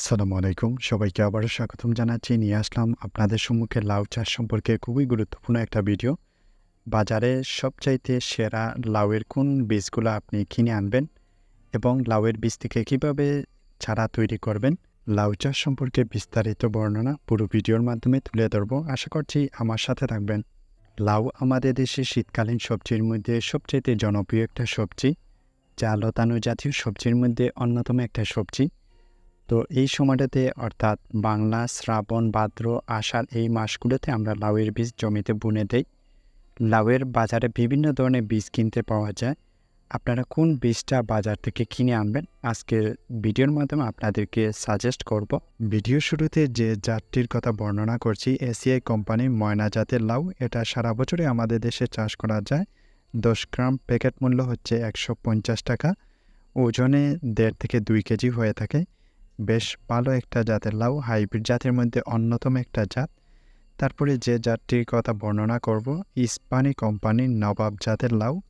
আসসালামু আলাইকুম। সবাইকে আবারও স্বাগতম জানাচ্ছি। নিয়ে আসলাম আপনাদের সম্মুখে লাউ চাষ সম্পর্কে খুবই গুরুত্বপূর্ণ একটা ভিডিও। বাজারে সবচাইতে সেরা লাউয়ের কোন বীজগুলো আপনি কিনে আনবেন এবং লাউয়ের বীজ থেকে কীভাবে চারা তৈরি করবেন, লাউ চাষ সম্পর্কে বিস্তারিত বর্ণনা পুরো ভিডিওর মাধ্যমে তুলে ধরবো। আশা করছি আমার সাথে থাকবেন। লাউ আমাদের দেশে শীতকালীন সবজির মধ্যে সবচেয়ে জনপ্রিয় একটা সবজি। যা লতানো জাতীয় সবজির মধ্যে অন্যতম একটা সবজি। তো এই সময়টাতে অর্থাৎ বাংলা, শ্রাবণ, ভাদ্র, আষাঢ় এই মাসগুলোতে আমরা লাউয়ের বীজ জমিতে বুনে দেই। লাউয়ের বাজারে বিভিন্ন ধরনের বীজ কিনতে পাওয়া যায়। আপনারা কোন বীজটা বাজার থেকে কিনে আনবেন? আজকের ভিডিওর মাধ্যমে আপনাদেরকে সাজেস্ট করব। ভিডিও শুরুতে যে জাতটির কথা বর্ণনা করছি, এসিআই কোম্পানি ময়না জাতের লাউ। এটা সারা বছরে আমাদের দেশে চাষ করা যায়। দশ গ্রাম প্যাকেট মূল্য হচ্ছে একশো পঞ্চাশ টাকা। ওজনে দেড় থেকে দুই কেজি হয়ে থাকে। বেশ ভালো একটা জাতের লাউ, হাইব্রিড জাতের মধ্যে অন্যতম একটা জাত। তারপরে যে জাতটির কথা বর্ণনা করব, ইস্পানি কোম্পানির নবাব জাতের লাউ।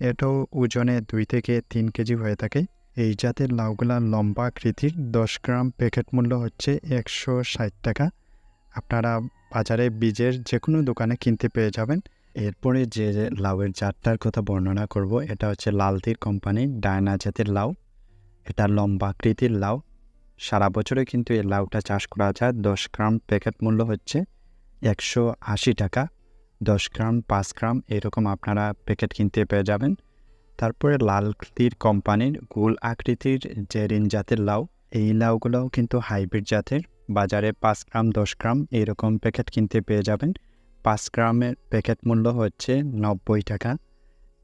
এটাও ওজনে দুই থেকে তিন কেজি হয়ে থাকে। এই জাতের লাউগুলা লম্বা আকৃতির, দশ গ্রাম প্যাকেট মূল্য হচ্ছে একশো ষাট টাকা। আপনারা বাজারে বীজের যে কোনো দোকানে কিনতে পেয়ে যাবেন। এরপরে যে লাউয়ের জাতটার কথা বর্ণনা করব, এটা হচ্ছে লালতির কোম্পানির ডায়না জাতের লাউ। এটা লম্বা আকৃতির লাউ। সারা বছরে কিন্তু এই লাউটা চাষ করা যায়। দশ গ্রাম প্যাকেট মূল্য হচ্ছে একশো আশি টাকা। দশ গ্রাম, পাঁচ গ্রাম এরকম আপনারা প্যাকেট কিনতে পেয়ে যাবেন। তারপরে লাল তীর কোম্পানির গোল আকৃতির জেরিন জাতের লাউ। এই লাউগুলোও কিন্তু হাইব্রিড জাতের। বাজারে পাঁচ গ্রাম, দশ গ্রাম এরকম প্যাকেট কিনতে পেয়ে যাবেন। পাঁচ গ্রামের প্যাকেট মূল্য হচ্ছে নব্বই টাকা।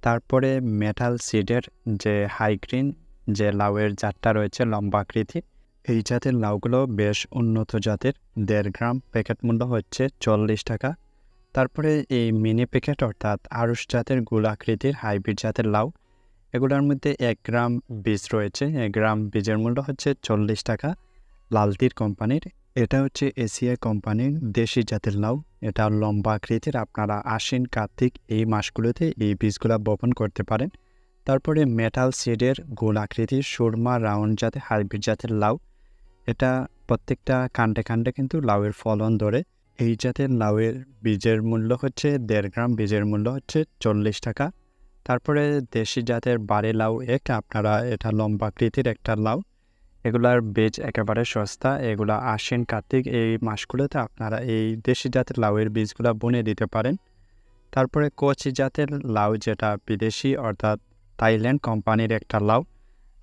তারপরে মেটাল সিডের যে হাইগ্রিন যে লাউয়ের জাতটা রয়েছে লম্বা আকৃতির এই জাতের লাউগুলো বেশ উন্নত জাতের। দেড় গ্রাম প্যাকেট মূল্য হচ্ছে চল্লিশ টাকা। তারপরে এই মিনি প্যাকেট অর্থাৎ আড়ুষ জাতের গোল আকৃতির হাইব্রিড জাতের লাউ, এগুলোর মধ্যে এক গ্রাম বীজ রয়েছে। এক গ্রাম বীজের মূল্য হচ্ছে চল্লিশ টাকা। লালতির কোম্পানির, এটা হচ্ছে এশিয়া কোম্পানির দেশি জাতের লাউ। এটা লম্বা আকৃতির, আপনারা আশ্বিন, কার্তিক এই মাসগুলোতে এই বীজগুলো বপন করতে পারেন। তারপরে মেটাল সিডের গোল আকৃতির সুরমা রাউন্ড জাতের হাইব্রিড জাতের লাউ এটা প্রত্যেকটা কাণ্ডে কাণ্ডে কিন্তু লাউয়ের ফলন ধরে। এই জাতের লাউয়ের বীজের মূল্য হচ্ছে দেড় গ্রাম বীজের মূল্য হচ্ছে চল্লিশ টাকা। তারপরে দেশি জাতের বারে লাউ এক, আপনারা এটা লম্বা আকৃতির একটা লাউ। এগুলার বীজ একেবারে সস্তা, এগুলা আশ্বিন কার্তিক এই মাসগুলোতে আপনারা এই দেশি জাতের লাউয়ের বীজগুলা বুনে দিতে পারেন। তারপরে কচি জাতের লাউ যেটা বিদেশি অর্থাৎ থাইল্যান্ড কোম্পানির একটা লাউ।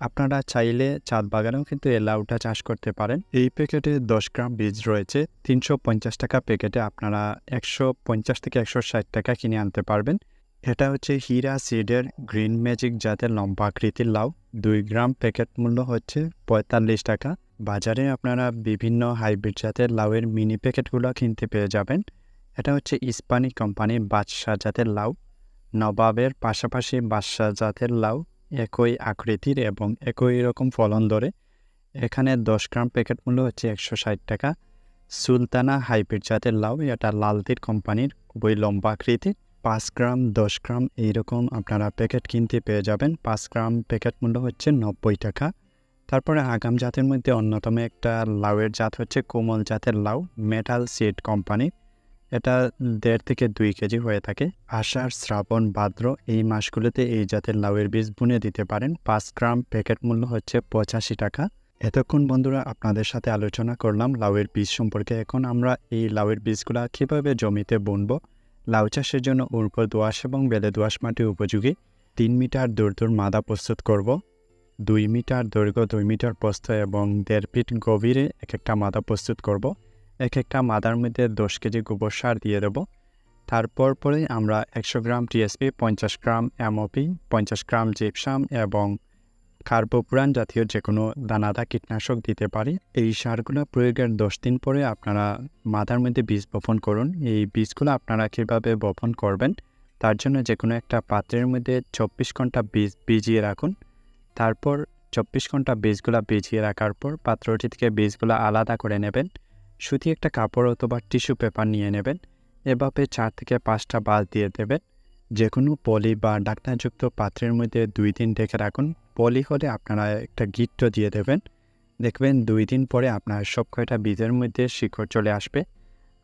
আপনারা চাইলে চাঁদ বাগানেও কিন্তু এই লাউটা চাষ করতে পারেন। এই প্যাকেটে দশ গ্রাম বীজ রয়েছে, তিনশো পঞ্চাশ টাকা প্যাকেটে আপনারা একশো পঞ্চাশ থেকে একশো ষাট টাকা কিনে আনতে পারবেন। এটা হচ্ছে হীরা সিডের গ্রিন ম্যাজিক জাতের লম্বা আকৃতির লাউ। দুই গ্রাম প্যাকেট মূল্য হচ্ছে পঁয়তাল্লিশ টাকা। বাজারে আপনারা বিভিন্ন হাইব্রিড জাতের লাউয়ের মিনি প্যাকেটগুলো কিনতে পেয়ে যাবেন। এটা হচ্ছে ইস্পানি কোম্পানির বাদশাহ জাতের লাউ। নবাবের পাশাপাশি বাদশাহ জাতের লাউ। একই আকৃতির এবং একই রকম ফলন ধরে। এখানে দশ গ্রাম প্যাকেট মূল্য হচ্ছে একশো ষাট টাকা। সুলতানা হাইব্রিড জাতের লাউ, এটা লালতির কোম্পানির, খুবই লম্বা আকৃতির। পাঁচ গ্রাম, দশ গ্রাম, এইরকম আপনারা প্যাকেট কিনতে পেয়ে যাবেন। পাঁচ গ্রাম প্যাকেট মূল্য হচ্ছে নব্বই টাকা। তারপরে আগাম জাতের মধ্যে অন্যতম একটা লাউয়ের জাত হচ্ছে কোমল জাতের লাউ, মেটাল সিড কোম্পানি। এটা দেড় থেকে দুই কেজি হয়ে থাকে। আষাঢ়, শ্রাবণ, ভাদ্র এই মাসগুলোতে এই জাতের লাউয়ের বীজ বুনে দিতে পারেন। পাঁচ গ্রাম প্যাকেট মূল্য হচ্ছে পঁচাশি টাকা। এতক্ষণ বন্ধুরা আপনাদের সাথে আলোচনা করলাম লাউয়ের বীজ সম্পর্কে। এখন আমরা এই লাউয়ের বীজগুলা কীভাবে জমিতে বুনবো, লাউ চাষের জন্য উর্বর দোয়াশ এবং বেলে দোয়াশ মাটি উপযোগী, তিন মিটার দূর দূর মাদা প্রস্তুত করব, দুই মিটার দৈর্ঘ্য দুই মিটার প্রস্থ এবং দেড় ফিট গভীরে এক একটা মাদা প্রস্তুত করব। এক একটা মাদার মধ্যে দশ কেজি গোবর সার দিয়ে দেব। তারপর পরে আমরা একশো গ্রাম টিএসপি পঞ্চাশ গ্রাম এমওপি পঞ্চাশ গ্রাম জিপসাম এবং কার্বোপুরান জাতীয় যে কোনো দানাদার কীটনাশক দিতে পারি। এই সারগুলো প্রয়োগের দশ দিন পরে আপনারা মাদার মধ্যে বীজ বপন করুন। এই বীজগুলো আপনারা কীভাবে বপন করবেন, তার জন্য যে কোনো একটা পাত্রের মধ্যে চব্বিশ ঘণ্টা বীজ ভিজিয়ে রাখুন। তারপর চব্বিশ ঘণ্টা বীজগুলো ভিজিয়ে রাখার পর পাত্রটি থেকে বীজগুলো আলাদা করে নেবেন। সুতি একটা কাপড় অথবা টিস্যু পেপার নিয়ে নেবেন। এভাবে চার থেকে পাঁচটা বাস দিয়ে দেবেন। যে কোনো পলি বা ডাক্তারযুক্ত পাত্রের মধ্যে দুই দিন রেখে রাখুন। পলি হলে আপনারা একটা গিট্ট দিয়ে দেবেন। দেখবেন দুই দিন পরে আপনার সব কয়টা বীজের মধ্যে শিকড় চলে আসবে।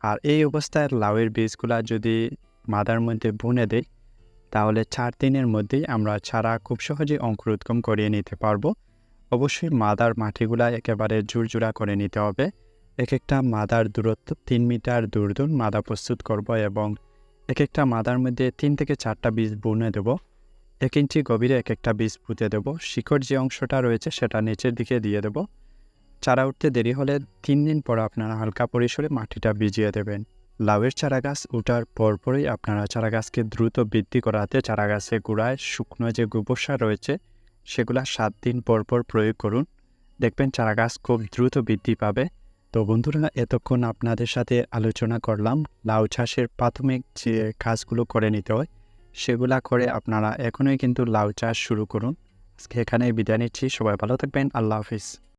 আর এই অবস্থায় লাউয়ের বীজগুলা যদি মাদার মধ্যে বুনে দেয় তাহলে চার দিনের মধ্যেই আমরা ছাড়া খুব সহজে অঙ্কুরোদ্গম করিয়ে নিতে পারব। অবশ্যই মাদার মাটিগুলা একেবারে জুরজুরা করে নিতে হবে। এক একটা মাদার দূরত্ব তিন মিটার দূর দূর মাদা প্রস্তুত করব এবং এক একটা মাদার মধ্যে তিন থেকে চারটা বীজ বুনে দেব। এক ইঞ্চি গভীরে এক একটা বীজ পুঁতে দেব। শিকড় যে অংশটা রয়েছে সেটা নিচের দিকে দিয়ে দেব। চারা উঠতে দেরি হলে তিন দিন পর আপনারা হালকা পরিসরে মাটিটা ভিজিয়ে দেবেন। লাউয়ের চারা গাছ ওঠার পরপরই আপনারা চারা গাছকে দ্রুত বৃদ্ধি করাতে চারা গোড়ায় শুকনো যে গোবর সার রয়েছে, সেগুলা সাত দিন পর পর প্রয়োগ করুন। দেখবেন চারা গাছ খুব দ্রুত বৃদ্ধি পাবে। তো বন্ধুরা, এতক্ষণ আপনাদের সাথে আলোচনা করলাম লাউ চাষের প্রাথমিক যে কাজগুলো করে নিতে হয়, সেগুলা করে আপনারা এখনই কিন্তু লাউ চাষ শুরু করুন। আজকে এখানেই বিদায় নিচ্ছি, সবাই ভালো থাকবেন, আল্লাহ হাফিজ।